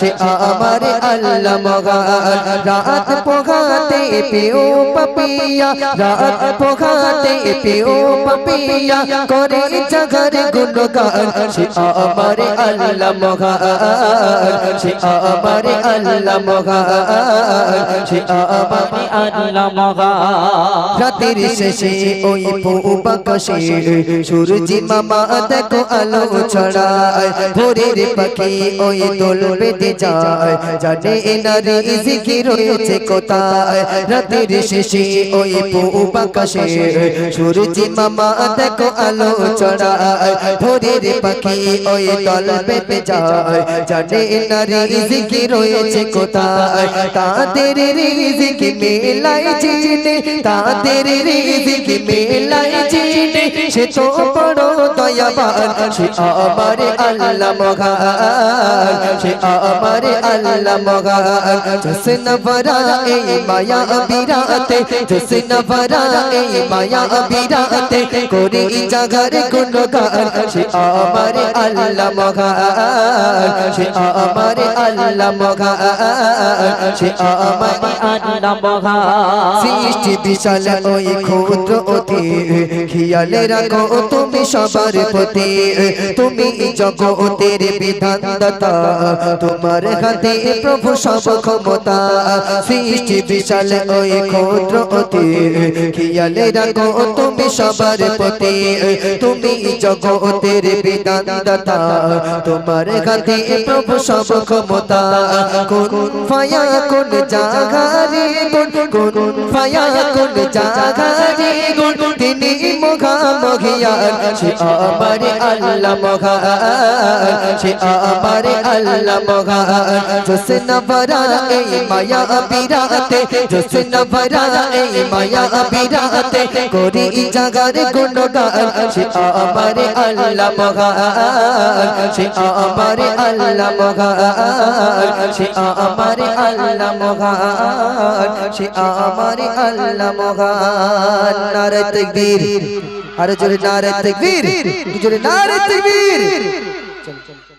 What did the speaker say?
সে আমার আল্লাহ মগান রাত পোগাতে পেও পপিয়া, রাত পোগাতে পেও পপিয়া, করে জগর গুণগান। সে আমার আল্লাহ মগান সে আমার আল্লাহ মগান সে আমার আল্লাহ মগা রাতের শেষে ওই পৌবাকাশে সূর্যি মামা দেখো আলো ছড়ায়। ভোরের পাখি ওই দোল বেঁধে যায়। জানে নারী জিকি রয়েছে কোথায়? রাতের শেষে ওই পৌবাকাশে সূর্যি মামা দেখো আলো ছড়ায়। ভোরের পাখি ওই দল বেঁধে যায়। জানে নারী জিকি রয়েছে কোথায়? তাদের রিজিকি মেলাই চিনে তাদের রিজিকি মেলাই চিনে সে তো বড় দয়াবান, সে আমার আল্লাহ মগান সে আমার আল্লাহ মগান জসন ভরা এই মায়া বিরাতে জসন ভরা এই মায়া বিরাতে করি জাগার গুণগান সে আমার আল্লাহ মগান সে আমার আল্লাহ মগান সে আমার আল্লাহ মগা সৃষ্টি বিশাল ওই ক্ষুদ্র অতি খেয়ালে রাখো তুমি সবার প্রতি তুমি জগতের বিধান দাতা তোমার হাতে প্রভু সব ক্ষমতা সৃষ্টি বিশাল ওই ক্ষুদ্র অতি খেয়ালে রাখো তুমি সবার প্রতি, তুমি জগতের বিধান দাতা তোমার হাতে প্রভু সব ক্ষমতা কোন ফায়া, কোন জাগারে কোন কোন ফায়া, কোন জাগারে কোন তিনি মুখা মহিয়ান, সে আমার আল্লাহ মগান সে আমার আল্লাহ মগান জোসন ভরা এই মায়া বিরাতে জোসন ভরা এই মায়া বিরাতে করি জাগার গুণগান সে আমার আল্লাহ মগান সে আমার আল্লাহ মগান সে আমার আল্লাহ মগান সে আমার আল্লাহ মগান নারে তকবীর আরে জোরে নারে তকবীর জোরে নারে তকবীর চল চল